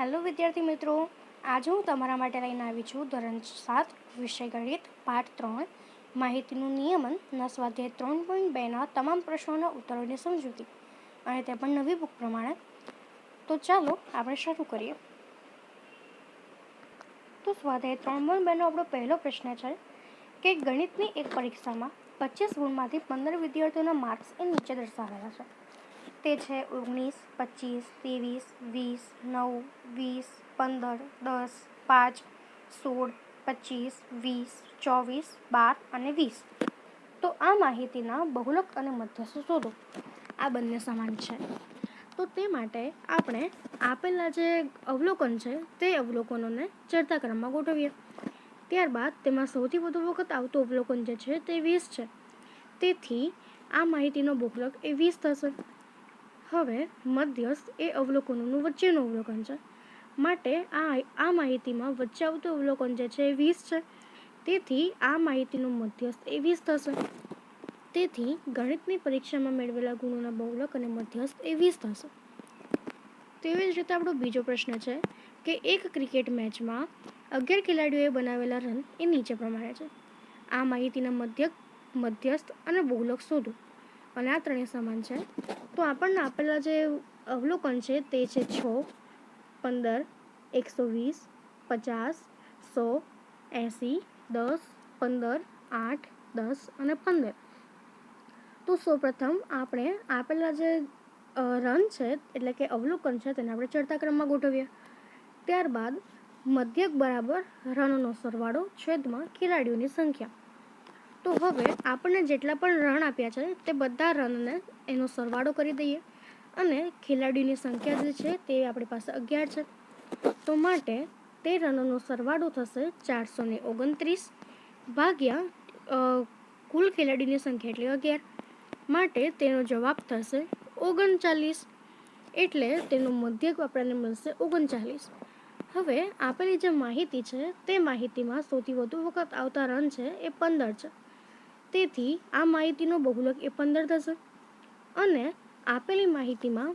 Hello વિદ્યાર્થી મિત્રો, આજે હું તમારા માટે લઈને આવી છું ધોરણ સાત વિષય ગણિત પાઠ ત્રણ. માહિતીનું નિયમન ના સ્વાધ્યાય ત્રણ પોઈન્ટ બેના તમામ પ્રશ્નોના ઉત્તરોની સમજૂતી અને તે પણ નવી બુક પ્રમાણે. તો ચાલો આપણે શરૂ કરીએ. તો સ્વાધ્યાય ત્રણ પોઈન્ટ બેનો આપણો પહેલો પ્રશ્ન છે કે ગણિતની એક પરીક્ષામાં પચીસ ગુણમાંથી પંદર વિદ્યાર્થીઓના માર્ક્સ એ નીચે દર્શાવેલા છે. તે છે ઓગણીસ, પચીસ, ત્રેવીસ, વીસ, નવ, વીસ, પંદર, દસ, પાંચ, સોળ, પચીસ, વીસ, ચોવીસ, બાર અને વીસ. તો આ માહિતીના બહુલક અને મધ્યસ્થ શોધો. આ બંને સમાન છે. તો તે માટે આપણે આપેલા જે અવલોકન છે, તે અવલોકનોને ચડતા ક્રમમાં ગોઠવીએ. ત્યારબાદ તેમાં સૌથી વધુ વખત આવતું અવલોકન જે છે, તે વીસ છે. તેથી આ માહિતીનો બહુલક એ વીસ થશે. હવે મધ્યસ્થ એ અવલોકનોનું વચ્ચેનું અવલોકન છે. માટે આ આ માહિતીમાં વચ્ચે આવતું અવલોકન જે છે એ વીસ છે. તેથી આ માહિતીનું મધ્યસ્થ એ વીસ થશે. તેથી ગણિતની પરીક્ષામાં મેળવેલા ગુણોના બહુલક અને મધ્યસ્થ એ વીસ થશે. તેવી જ રીતે આપણો બીજો પ્રશ્ન છે કે એક ક્રિકેટ મેચમાં અગિયાર ખેલાડીઓએ બનાવેલા રન એ નીચે પ્રમાણે છે. આ માહિતીના મધ્ય મધ્યસ્થ અને બહુલક શોધો. અને આ ત્રણેય સમાન છે. તો આપણને આપેલા જે અવલોકન છે તે છે છ, પંદર, એકસો વીસ, પચાસ, સો, એંસી, દસ, પંદર, આઠ, દસ અને પંદર. તો સૌપ્રથમ આપણે આપેલા જે રન છે એટલે કે અવલોકન છે તેને આપણે ચડતા ક્રમમાં ગોઠવીએ. ત્યારબાદ મધ્યક બરાબર રનનો સરવાળો છેદમાં ખેલાડીઓની સંખ્યા. તો હવે આપણને જેટલા પણ રન આપ્યા છે, તે બધા રનને એનો સરવાળો કરી દઈએ. અને ખેલાડીની સંખ્યા જે છે, તે આપણી પાસે અગિયાર છે. તો માટે તે રનનો સરવાળો થશે ચારસો ને ઓગણત્રીસ ભાગ્યા કુલ ખેલાડીની સંખ્યા એટલે અગિયાર. માટે તેનો જવાબ થશે ઓગણચાલીસ. એટલે તેનો મધ્યક આપણને મળશે ઓગણચાલીસ. હવે આપેલી જે માહિતી છે, તે માહિતીમાં સૌથી વધુ વખત આવતા રન છે, એ પંદર છે. તેથી આ માહિતીનો બહુલક એ પંદર થશે. અને આપેલી માહિતીમાં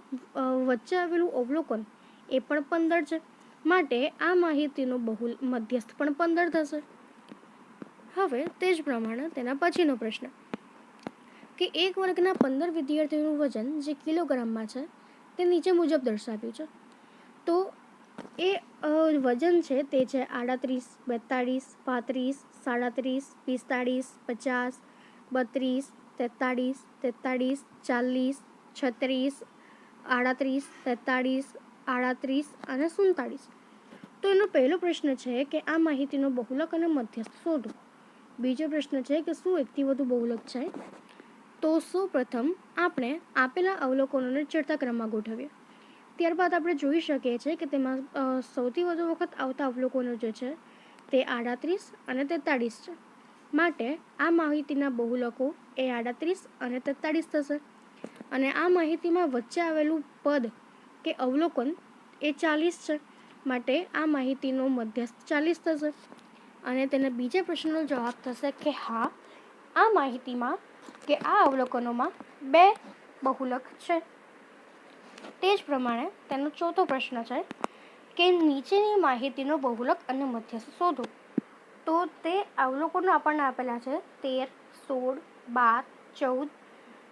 વચ્ચે આવેલું અવલોકન એ પણ પંદર છે. માટે આ માહિતીનો બહુલ મધ્યસ્થ પણ પંદર થશે. હવે તે જ પ્રમાણે તેના પછીનો પ્રશ્ન. કે એક વર્ગના પંદર વિદ્યાર્થીઓનું વજન જે કિલોગ્રામમાં છે, તે નીચે મુજબ દર્શાવ્યું છે. તો એ વજન છે તે છે આડત્રીસ, બેતાળીસ, પાંત્રીસ સાડત્રીસ, પિસ્તાળીસ, પચાસ, બત્રીસ, તેતાળીસ તેતાળીસ, ચાલીસ, છત્રીસ, આડત્રીસ, તેતાળીસ, આડત્રીસ અને સુડતાળીસ. તો એનો પહેલો પ્રશ્ન છે કે આ માહિતીનો બહુલક અને મધ્યસ્થ શોધો. બીજો પ્રશ્ન છે કે શું એકથી વધુ બહુલક છે? તો સૌ પ્રથમ આપણે આપેલા અવલોકનોને ચડતા ક્રમમાં ગોઠવીએ. ત્યારબાદ આપણે જોઈ શકીએ છીએ કે તેમાં સૌથી વધુ વખત આવતા અવલોકનો જે છે તે આડત્રીસ અને તેતાળીસ છે. માટે આ માહિતીના બહુલકો એ આડત્રીસ અને તેતાળીસ થશે. અને આ માહિતીમાં વચ્ચે આવેલું પદ કે અવલોકન એ ચાલીસ છે. માટે આ માહિતીનો મધ્યસ્થ ચાલીસ થશે. અને તેના બીજા પ્રશ્નનો જવાબ થશે કે હા, આ માહિતીમાં કે આ અવલોકનોમાં બે બહુલક છે. તે જ પ્રમાણે તેનો ચોથો પ્રશ્ન છે. કે નીચેની માહિતીનો બહુલક અને મધ્યસ્થ શોધો. તો તે અવલોકનો આપણને આપેલા છે. તેર, સોળ, બાર, ચૌદ,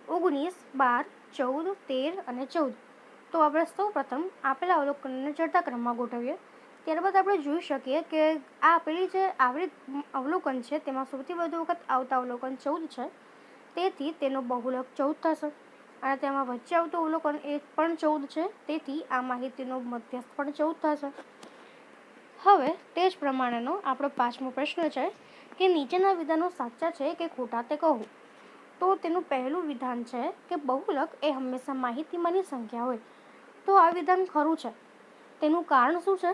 ઓગણીસ, બાર, ચૌદ, તેર અને ચૌદ. તો આપણે સૌ પ્રથમ આપેલા અવલોકનોને ચડતા ક્રમમાં ગોઠવીએ. ત્યારબાદ આપણે જોઈ શકીએ કે આ આપેલી જે આવરી અવલોકન છે, તેમાં સૌથી વધુ વખત આવતા અવલોકન ચૌદ છે. તેથી તેનો બહુલક ચૌદ થશે. અને તેમાં વચ્ચે આવતું અવલોકન એ પણ ચૌદ છે. તેથી આ માહિતીનો મધ્યસ્થ પણ ચૌદ થશે. હવે તે જ પ્રમાણેનો આપણો પાંચમો પ્રશ્ન છે કે નીચેના વિધાનો સાચા છે કે ખોટા તે કહો? તો તેનું પહેલું વિધાન છે કે બહુલક એ હંમેશા માહિતીમાંની સંખ્યા હોય. તો આ વિધાન ખરું છે. તેનું કારણ શું છે?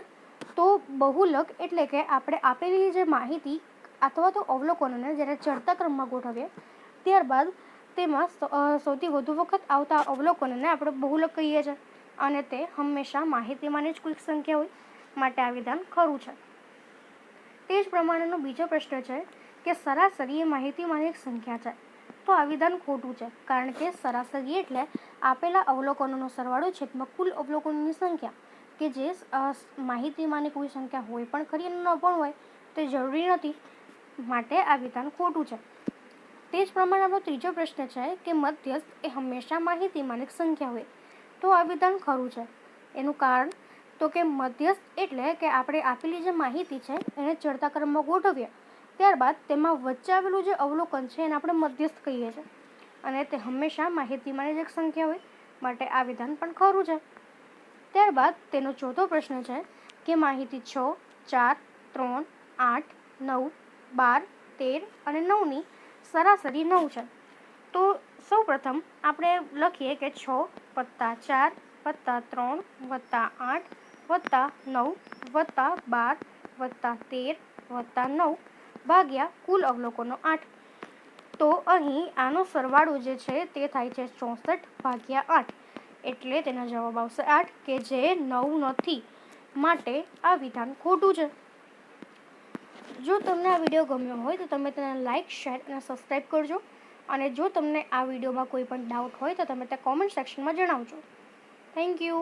તો બહુલક એટલે કે આપણે આપેલી જે માહિતી અથવા તો અવલોકનોને જ્યારે ચડતા ક્રમમાં ગોઠવીએ, ત્યારબાદ તેમાં સૌથી વધુ વખત આવતા અવલોકનને આપણે બહુલક કહીએ છીએ અને તે હંમેશા માહિતીમાંની જ કોઈક સંખ્યા હોય માટે આ વિધાન ખરું છે. તે જ પ્રમાણેનો બીજો પ્રશ્ન છે કે સરાસરી એ માહિતીમાંની એક સંખ્યા છે. તો આ વિધાન ખોટું છે, કારણ કે સરાસરી એટલે આપેલા અવલોકનોનો સરવાળો છેદમાં કુલ અવલોકનોની સંખ્યા. કે જે માહિતીમાંની કોઈ સંખ્યા હોય પણ ખરી ન પણ હોય તે જરૂરી નથી માટે આ વિધાન ખોટું છે. તે જ પ્રમાણે ત્રીજો પ્રશ્ન છે કે મધ્યસ્થ એ હંમેશા માહિતીમાંની એક સંખ્યા હોય. તો આ વિધાન ખરું છે. એનું કારણ તો કે મધ્યસ્થ એટલે કે આપણે આપેલી જે માહિતી છે એને ચડતા ક્રમમાં ગોઠવીએ. ત્યારબાદ તેમાં વચ્ચે આવેલું જે અવલોકન છે એને આપણે મધ્યસ્થ કહીએ છીએ. અને તે હંમેશા માહિતીમાં જ એક સંખ્યા હોય માટે આ વિધાન પણ ખરું છે. ત્યારબાદ તેનો ચોથો પ્રશ્ન છે કે માહિતી છ, ચાર, ત્રણ, આઠ, નવ, બાર, તેર અને નવની સરાસરી નવ છે. તો સૌ પ્રથમ આપણે લખીએ કે છ વત્તા ચાર વત્તા ત્રણ વત્તા આઠ વત્તા નવ વત્તા બાર વત્તા તેર વત્તા નવ ભાગ્યા કુલ અવલોકનો આઠ. તો અહીં આનો સરવાળો જે છે તે થાય છે ચોસઠ ભાગ્યા આઠ. એટલે તેનો જવાબ આવશે આઠ કે જે નવ નથી. માટે આ વિધાન ખોટું છે. જો તમને આ વીડિયો ગમ્યો હોય તો તમે તેને લાઇક શેર અને સબસ્ક્રાઈબ કરજો. અને જો તમને આ વિડીયોમાં કોઈ પણ ડાઉટ હોય તો તમે તે કોમેન્ટ સેક્શનમાં જણાવજો. Thank you